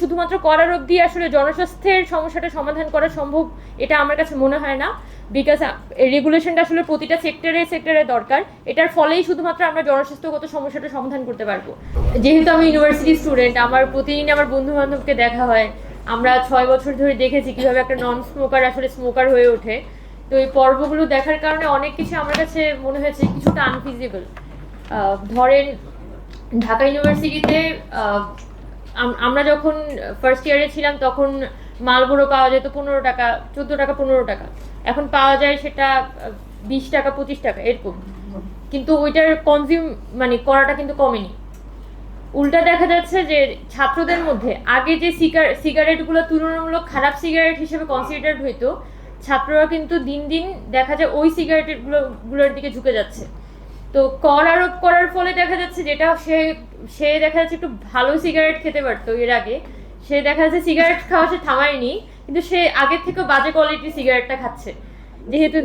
শুধুমাত্র করার অবধি আসলে জনস্বাস্থ্যের সমস্যাটা সমাধান করা সম্ভব, এটা আমার কাছে মনে হয় না। বিকজ রেগুলেশনটা আসলে প্রতিটা সেক্টরে সেক্টরে দরকার। এটার ফলেই শুধুমাত্র আমরা জনস্বাস্থ্যগত সমস্যাটা সমাধান করতে পারব। যেহেতু আমি ইউনিভার্সিটি স্টুডেন্ট আমার প্রতিদিন আমার বন্ধু বান্ধবকে দেখা হয়। আমরা ছয় বছর ধরে দেখেছি কীভাবে একটা নন স্মোকার আসলে স্মোকার হয়ে ওঠে। তো এই পর্বগুলো দেখার কারণে অনেক কিছু আমার কাছে মনে হয়েছে কিছুটা আনফিজিবল ধরেন ঢাকা ইউনিভার্সিটিতে আমরা যখন ফার্স্ট ইয়ারে ছিলাম, তখন মালবুড়ো পাওয়া যেত পনেরো টাকা, চোদ্দ টাকা, পনেরো টাকা। এখন পাওয়া যায় সেটা বিশ টাকা, পঁচিশ টাকা, এরকম। কিন্তু ওইটার কনজিউম মানে করাটা কিন্তু কমেনি। উল্টা দেখা যাচ্ছে যে ছাত্রদের মধ্যে, আগে যে সিগার সিগারেটগুলো তুলনামূলক খারাপ সিগারেট হিসেবে কনসিডার্ড হইতো, ছাত্ররা কিন্তু দিন দিন দেখা যায় ওই সিগারেটগুলো গুলোর দিকে ঝুঁকে যাচ্ছে। তো কর আরোপ করার ফলে দেখা যাচ্ছে যেটা সে সে দেখা যাচ্ছে একটু ভালো সিগারেট খেতে পারতো এর আগে। সে দেখা যাচ্ছে সিগারেট খাওয়া সে থামায়নি, কিন্তু সে আগের থেকে বাজে কোয়ালিটির সিগারেটটা খাচ্ছে। যেহেতু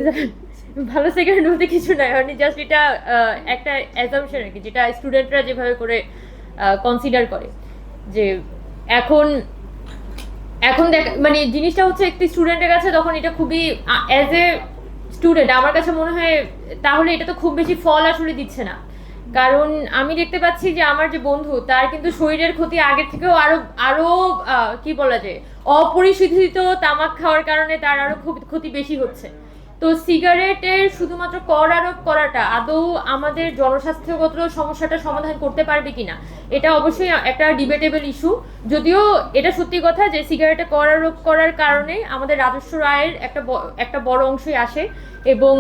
ভালো সিগারেট বলতে কিছু নাই মানে জাস্ট এটা একটা অ্যাজামশন আর কি, যেটা স্টুডেন্টরা যেভাবে করে কনসিডার করে। যে এখন এখন দেখ মানে জিনিসটা হচ্ছে একটি স্টুডেন্টের কাছে তখন এটা খুবই অ্যাজ এ স্টুডেন্ট আমার কাছে মনে হয় তাহলে এটা তো খুব বেশি ফল আসলে দিচ্ছে না। কারণ আমি দেখতে পাচ্ছি যে আমার যে বন্ধু, তার কিন্তু শরীরের ক্ষতি আগের থেকেও আরও আরও কি বলা যায়, অপরিশোধিত তামাক খাওয়ার কারণে তার আরও খুব ক্ষতি বেশি হচ্ছে। তো সিগারেটের শুধুমাত্র কর আরোপ করাটা, আদৌ আমাদের জনস্বাস্থ্যগত সমস্যাটা সমাধান করতে পারবে কিনা, এটা অবশ্যই একটা ডিবেটেবল ইস্যু যদিও এটা সত্যি কথা যে সিগারেটে কর আরোপ করার কারণে আমাদের রাজস্ব রায়ের একটা একটা বড় অংশই আসে এবং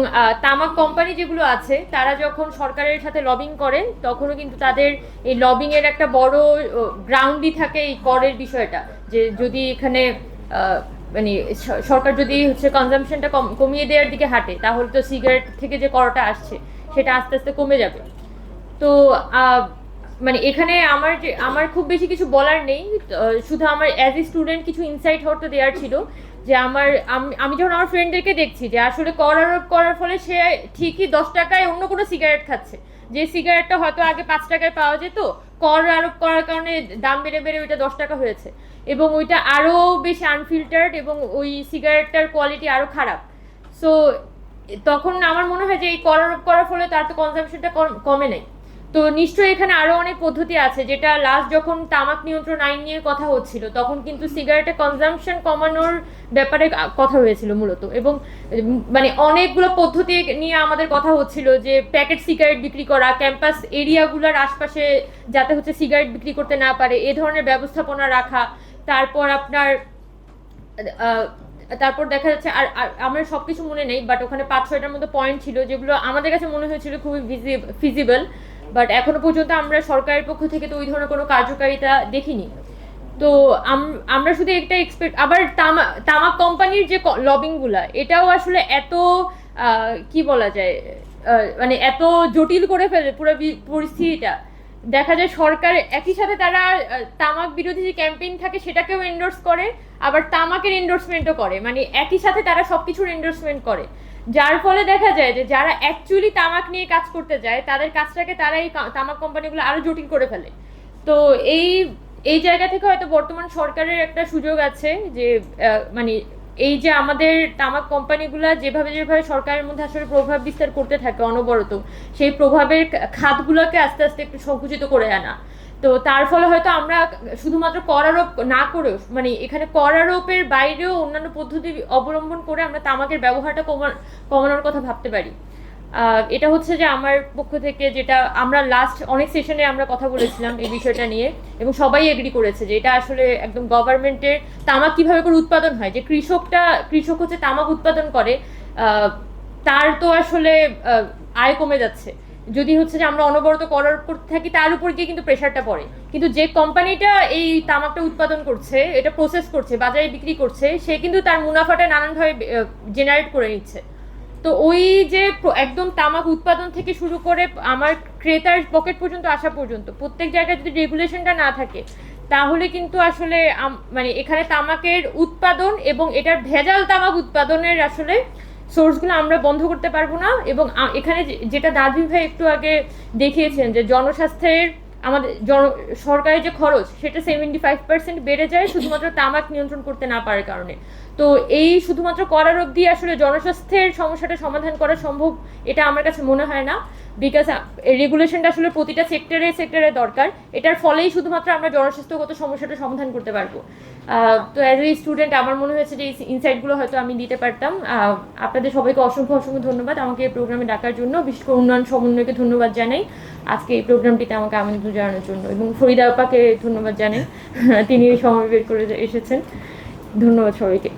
তামাক কোম্পানি যেগুলো আছে, তারা যখন সরকারের সাথে লবিং করে, তখনও কিন্তু তাদের এই লবিং এর একটা বড় গ্রাউন্ডই থাকে এই করের বিষয়টা। যে যদি এখানে মানে সরকার যদি হচ্ছে কনজামশনটা কমিয়ে দেওয়ার দিকে হাঁটে, তাহলে তো সিগারেট থেকে যে করটা আসছে, সেটা আস্তে আস্তে কমে যাবে। তো মানে এখানে আমার যে, আমার খুব বেশি কিছু বলার নেই। শুধু আমার অ্যাজ এ স্টুডেন্ট কিছু ইনসাইট হতে দেওয়ার ছিল, যে আমার, আমি- আমি যখন আমার ফ্রেন্ডদেরকে দেখছি যে আসলে কর আরোপ করার ফলে সে ঠিকই দশ টাকায় অন্য কোনো সিগারেট খাচ্ছে যে সিগারেটটা হয়তো আগে পাঁচ টাকায় পাওয়া যেত, কর আরোপ করার কারণে দাম বেড়ে বেড়ে ওইটা দশ টাকা হয়েছে। এবং ওইটা আরও বেশি আনফিল্টার্ড এবং ওই সিগারেটটার কোয়ালিটি আরও খারাপ। সো তখন আমার মনে হয় যে এই কর আরোপ করার ফলে তার তো কনজামশনটা কমে নাই। তো নিশ্চয়ই এখানে আরও অনেক পদ্ধতি আছে, যেটা লাস্ট যখন তামাক নিয়ন্ত্রণ আইন নিয়ে কথা হচ্ছিল, তখন কিন্তু সিগারেটের কনজামশন কমানোর ব্যাপারে কথা হয়েছিল মূলত। এবং মানে অনেকগুলো পদ্ধতি নিয়ে আমাদের কথা হচ্ছিল যে প্যাকেট সিগারেট বিক্রি করা ক্যাম্পাস এরিয়াগুলোর আশপাশে যাতে হচ্ছে সিগারেট বিক্রি করতে না পারে, এ ধরনের ব্যবস্থাপনা রাখা, তারপর আপনার তারপর দেখা যাচ্ছে আর আমার সবকিছু মনে নেই বাট ওখানে পাঁচ ছয়টার মতো পয়েন্ট ছিল, যেগুলো আমাদের কাছে মনে হয়েছিল খুবই ফিজিবল বাট এখনও পর্যন্ত আমরা সরকারের পক্ষ থেকে তো ওই ধরনের কোনো কার্যকারিতা দেখিনি। তো আম- আমরা শুধু একটা এক্সপেক্ট আবার তামা, তামাক কোম্পানির যে লবিংগুলা, এটাও আসলে এত কি বলা যায় মানে এত জটিল করে ফেলে পুরো পরিস্থিতিটা। দেখা যায় সরকার একই সাথে তারা তামাক বিরোধী যে ক্যাম্পেইন থাকে সেটাকেও এন্ডোর্স করে, আবার তামাকের এন্ডোর্সমেন্টও করে। মানে একই সাথে তারা সব কিছুর এন্ডোর্সমেন্ট করে। যার ফলে দেখা যায় যে যারা অ্যাকচুয়ালি তামাক নিয়ে কাজ করতে যায়, তাদের কাজটাকে তারা এই তামাক কোম্পানিগুলো আরও জটিল করে ফেলে। তো এই এই জায়গা থেকে হয়তো বর্তমান সরকারের একটা সুযোগ আছে যে মানে এই যে আমাদের তামাক কোম্পানিগুলো যেভাবে যেভাবে সরকারের মধ্যে আসলে প্রভাব বিস্তার করতে থাকে অনবরত, সেই প্রভাবের খাতগুলোকে আস্তে আস্তে একটু সংকুচিত করে আনা। তো তার ফলে হয়তো আমরা শুধুমাত্র করারোপ না করেও মানে এখানে করারোপের বাইরেও অন্যান্য পদ্ধতি অবলম্বন করে আমরা তামাকের ব্যবহারটা কমা- কমানোর কথা ভাবতে পারি। এটা হচ্ছে যে আমার পক্ষ থেকে যেটা আমরা লাস্ট অনেক সেশনে আমরা কথা বলেছিলাম এই বিষয়টা নিয়ে, এবং সবাই এগ্রি করেছে যে এটা আসলে একদম গভর্নমেন্টের তামাক কীভাবে করে উৎপাদন হয়, যে কৃষকটা, কৃষক হচ্ছে তামাক উৎপাদন করে তার তো আসলে আয় কমে যাচ্ছে। যদি হচ্ছে যে আমরা অনবরত করার করতে থাকি, তার উপর গিয়ে কিন্তু প্রেশারটা পড়ে। কিন্তু যে কোম্পানিটা এই তামাকটা উৎপাদন করছে, এটা প্রসেস করছে, বাজারে বিক্রি করছে, সে কিন্তু তার মুনাফাটা নানানভাবে জেনারেট করে নিচ্ছে। তো ওই যে একদম তামাক উৎপাদন থেকে শুরু করে আমার ক্রেতার পকেট পর্যন্ত, আসা পর্যন্ত, প্রত্যেক জায়গায় যদি রেগুলেশনটা না থাকে, তাহলে কিন্তু আসলে মানে এখানে তামাকের উৎপাদন এবং এটার ভেজাল তামাক উৎপাদনের আসলে সোর্সগুলো আমরা বন্ধ করতে পারব না এবং এখানে যেটা দাদি ভাই একটু আগে দেখিয়েছেন যে জনস্বাস্থ্যের আমাদের জন, সরকারের যে খরচ সেটা সেভেন্টি ফাইভ পার্সেন্ট বেড়ে যায় শুধুমাত্র তামাক নিয়ন্ত্রণ করতে না পারার কারণে। তো এই শুধুমাত্র করার অবধি আসলে জনস্বাস্থ্যের সমস্যাটা সমাধান করা সম্ভব এটা আমার কাছে মনে হয় না। বিকজ রেগুলেশনটা আসলে প্রতিটা সেক্টরে সেক্টরে দরকার। এটার ফলেই শুধুমাত্র আমরা জনস্বাস্থ্যগত সমস্যাটা সমাধান করতে পারব। তো অ্যাজ এ স্টুডেন্ট আমার মনে হয়েছে যে এই ইনসাইটগুলো হয়তো আমি দিতে পারতাম। আপনাদের সবাইকে অসংখ্য অসংখ্য ধন্যবাদ আমাকে এই প্রোগ্রামে ডাকার জন্য। বিশেষ করে উন্নয়ন সমন্বয়কে ধন্যবাদ জানাই আজকে এই প্রোগ্রামটিতে আমাকে আমন্ত্রণ জানানোর জন্য। এবং ফরিদা আপাকে ধন্যবাদ জানাই। তিনি সময় বের করে এসেছেন। ধন্যবাদ সবাইকে।